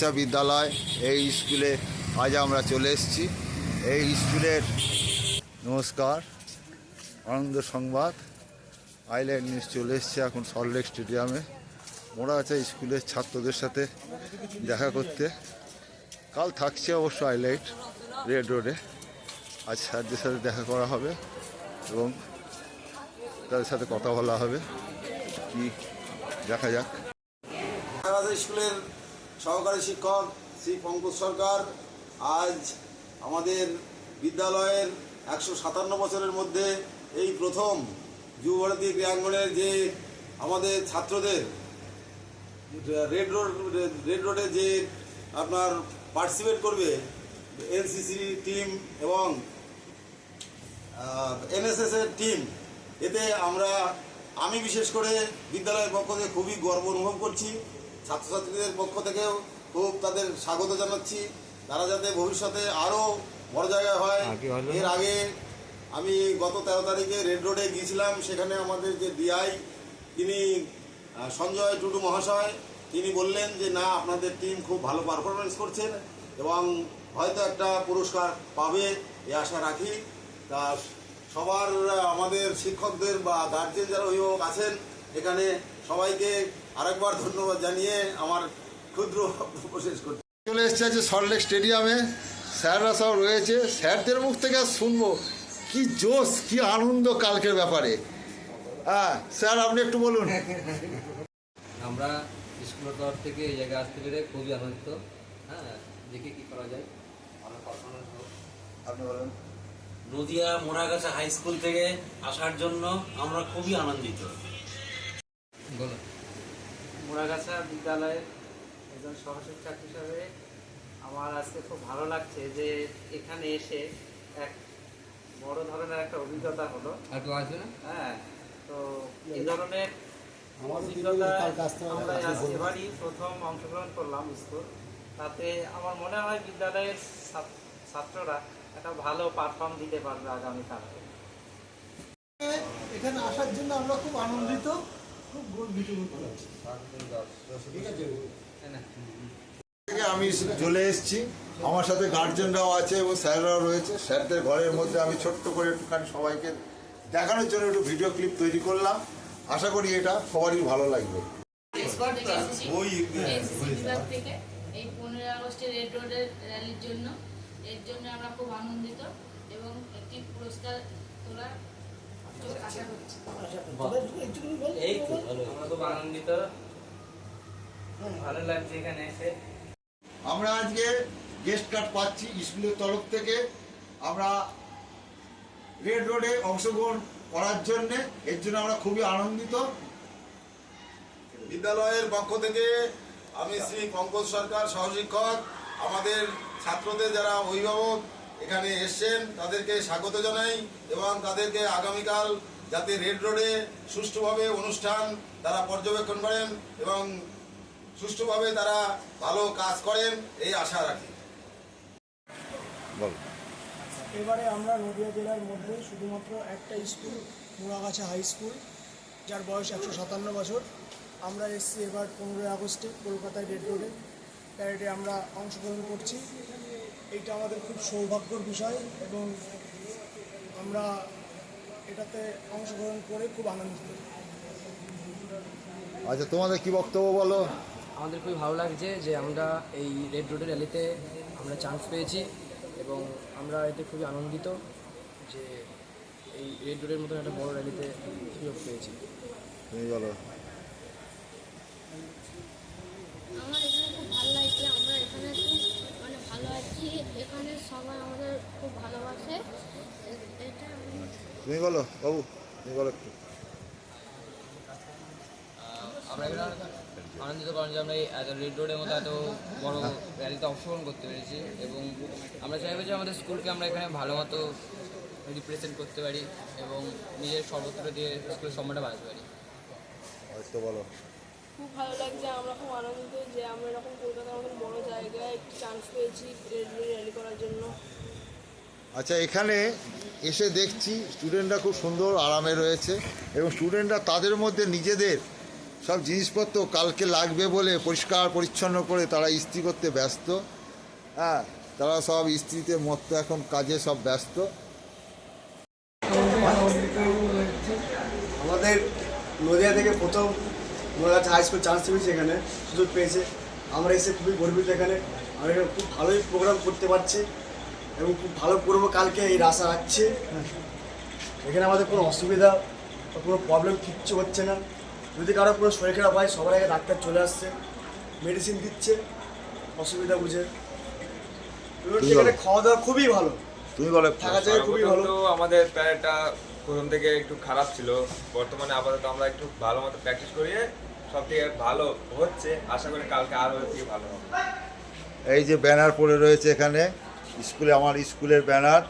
মোড়াগাছা বিদ্যালয়, এই স্কুলে আজ আমরা চলে এসেছি। এই স্কুলের নমস্কার, আনন্দ সংবাদ। আইল্যান্ড নিউজ চলে এসছে এখন সল্টলেক স্টেডিয়ামে। মোড়াগাছা স্কুলের ছাত্রদের সাথে দেখা করতে। কাল থাকছে অবশ্য হাইলাইট রেড রোডে। আজ স্যারদের সাথে দেখা করা হবে এবং তাদের সাথে কথা বলা হবে। কি দেখা যাক। স্কুলের সহকারী শিক্ষক শ্রী পঙ্কজ সরকার, আজ আমাদের বিদ্যালয়ের একশো সাতান্ন বছরের মধ্যে এই প্রথম যুবভারতী ক্রীড়াঙ্গনের যে আমাদের ছাত্রদের, রেড রোড, রেড রোডে যে আপনার পার্টিসিপেট করবে এনসিসি টিম এবং এনএসএসের টিম এতে আমরা, আমি বিশেষ করে বিদ্যালয়ের পক্ষ থেকে খুবই গর্ব অনুভব করছি। ছাত্রছাত্রীদের পক্ষ থেকেও খুব তাদের স্বাগত জানাচ্ছি। তারা যাতে ভবিষ্যতে আরও বড় জায়গায় হয়। এর আগে আমি গত তেরো তারিখে রেড রোডে গিয়েছিলাম। সেখানে আমাদের যে ডিআই তিনি সঞ্জয় টুডু মহাশয় তিনি বললেন যে না আপনাদের টিম খুব ভালো পারফরমেন্স করছেন এবং হয়তো একটা পুরস্কার পাবে এ আশা রাখি। তা সবার আমাদের শিক্ষকদের বা গার্জেন যারা অভিভাবক আছেন এখানে সবাইকে আরেকবার ধন্যবাদ জানিয়ে আমার ক্ষুদ্র শেষ করছি। চলে এসছে আছে সল্টলেক স্টেডিয়ামে স্যাররা সব রয়েছে। স্যারদের মুখ থেকে আর শুনব। কি জোশ কি আনন্দ কালকের ব্যাপারে। হ্যাঁ স্যার আপনি একটু বলুন। আমরা স্কুলের তরফ থেকে এই জায়গায় আসতে পেরে খুবই আনন্দিত। হ্যাঁ দেখি কি করা যায়। আপনি বলুন। নদিয়া মোড়াগাছা হাই স্কুল থেকে আসার জন্য আমরা খুবই আনন্দিত। বলো মুড়াগাছা বিদ্যালয়ের একজন সহশিক্ষক হিসাবে আমার আজকে খুব ভালো লাগছে যে এখানে এসে এক বড় ধরনের একটা অভিজ্ঞতা হলো। হ্যাঁ তো এই ধরনের আমরা এবারই প্রথম অংশগ্রহণ করলাম স্কুল। তাতে আমার মনে হয় বিদ্যালয়ের ছাত্ররা একটা ভালো পারফর্ম দিতে পারবে আগামীকাল। এখানে আসার জন্য আমরা খুব আনন্দিত। আমি চলে এসেছি। আমার সাথে গার্জেনরাও আছে এবং স্যাররাও রয়েছে। স্যারদের ঘরের মধ্যে আমি ছোট্ট করে একটুখানি সবাইকে দেখানোর জন্য একটু ভিডিও ক্লিপ তৈরি করলাম। আশা করি এটা সবারই ভালো লাগবে। এই পনেরোই আগস্টের রেড রোডের র্যালির জন্য এর জন্য আমরা খুব আনন্দিত এবং একটি পুরস্কার তোলার আমরা আজকে গেস্ট কার্ড পাচ্ছি স্কুলের তরফ থেকে। আমরা রেড রোডে অংশগ্রহণ করার জন্যে, এর জন্য আমরা খুবই আনন্দিত। বিদ্যালয়ের পক্ষ থেকে আমি শ্রী পঙ্কজ সরকার, সহশিক্ষক, আমাদের ছাত্রদের যারা অভিভাবক এখানে এসছেন তাদেরকে স্বাগত জানাই এবং তাদেরকে আগামীকাল যাতে রেড রোডে সুষ্ঠুভাবে অনুষ্ঠান তারা পর্যবেক্ষণ করেন এবং সুষ্ঠুভাবে তারা ভালো কাজ করেন এই আশা রাখি। বল। এবারে আমরা নদিয়া জেলার মধ্যে শুধুমাত্র একটা স্কুল মোড়াগাছা হাই স্কুল যার বয়স একশো সাতান্ন বছর। আমরা এসেছি এবার পনেরোই আগস্টে কলকাতায় রেড রোডে প্যারেডে আমরা অংশগ্রহণ করছি। এইটা আমাদের খুব সৌভাগ্যর বিষয় এবং আমরা এটাতে অংশগ্রহণ করে খুব আনন্দিত। আচ্ছা তোমাদের কি বক্তব্য বলো? আমাদের খুবই ভালো লাগছে যে আমরা এই রেড রোডের র্যালিতে আমরা চান্স পেয়েছি এবং আমরা এতে খুবই আনন্দিত যে এই রেড রোডের মতন একটা বড় র্যালিতে সুযোগ পেয়েছি। তুমি বলো। আমার এখানে খুব ভালো লাগছে আমরা এখানে খুব ভালো আছি এখানে সবাই আমাদের খুব ভালোবাসে? এটা তুমি বলো বাবু তুমি বলো একটু। আমরা এখানে আনন্দিত কারণ যে আমরা এই এত রেড রোডের মতো এত বড় র্যালিতে অংশগ্রহণ করতে পেরেছি এবং আমরা চাইব যে আমাদের স্কুলকে আমরা এখানে ভালো মতো রিপ্রেজেন্ট করতে পারি এবং নিজের সর্বত্র দিয়ে স্কুলের সম্মানটা বাড়াতে পারি। বলো। খুব ভালো লাগছে আমরা খুব আনন্দিত যে আমরা এরকম কলকাতার মতন বড় জায়গায় একটি আচ্ছা এখানে এসে দেখছি স্টুডেন্টরা খুব সুন্দর আরামে রয়েছে এবং স্টুডেন্টরা তাদের মধ্যে নিজেদের সব জিনিসপত্র কালকে লাগবে বলে পরিষ্কার, পরিচ্ছন্ন করে তারা ইস্ত্রি করতে ব্যস্ত। হ্যাঁ তারা সব ইস্ত্রিতে মত এখন কাজে সব ব্যস্ত। আমাদের নদিয়া থেকে প্রথম হাই স্কুল চান্স পেয়েছে এখানে, সুযোগ পেয়েছে। আমরা এসে খুবই গর্বিত এখানে। আমরা এখানে খুব ভালোই প্রোগ্রাম করতে পারছি এবং খুব ভালো করব কালকে এই আশা রাখছি। এখানে আমাদের কোনো অসুবিধা বা কোনো প্রবলেম কিচ্ছু হচ্ছে না। যদি কারও কোনো শরীর খারাপ হয় সবার আগে ডাক্তার চলে আসছে মেডিসিন দিচ্ছে অসুবিধা বুঝে। এখানে খাওয়া দাওয়া খুবই ভালো। তুমি বলো থাকা জায়গা খুবই ভালো। আমাদের প্যারেডটা প্রথম থেকে একটু খারাপ ছিল। বর্তমানে আপাতত আমরা একটু ভালো মতো প্র্যাকটিস করিয়ে সব থেকে ভালো হচ্ছে। আশা করি কালকে আরও থেকে ভালো হবে। এই যে ব্যানার পড়ে রয়েছে এখানে। স্কুলে আমার স্কুলের ব্যানার।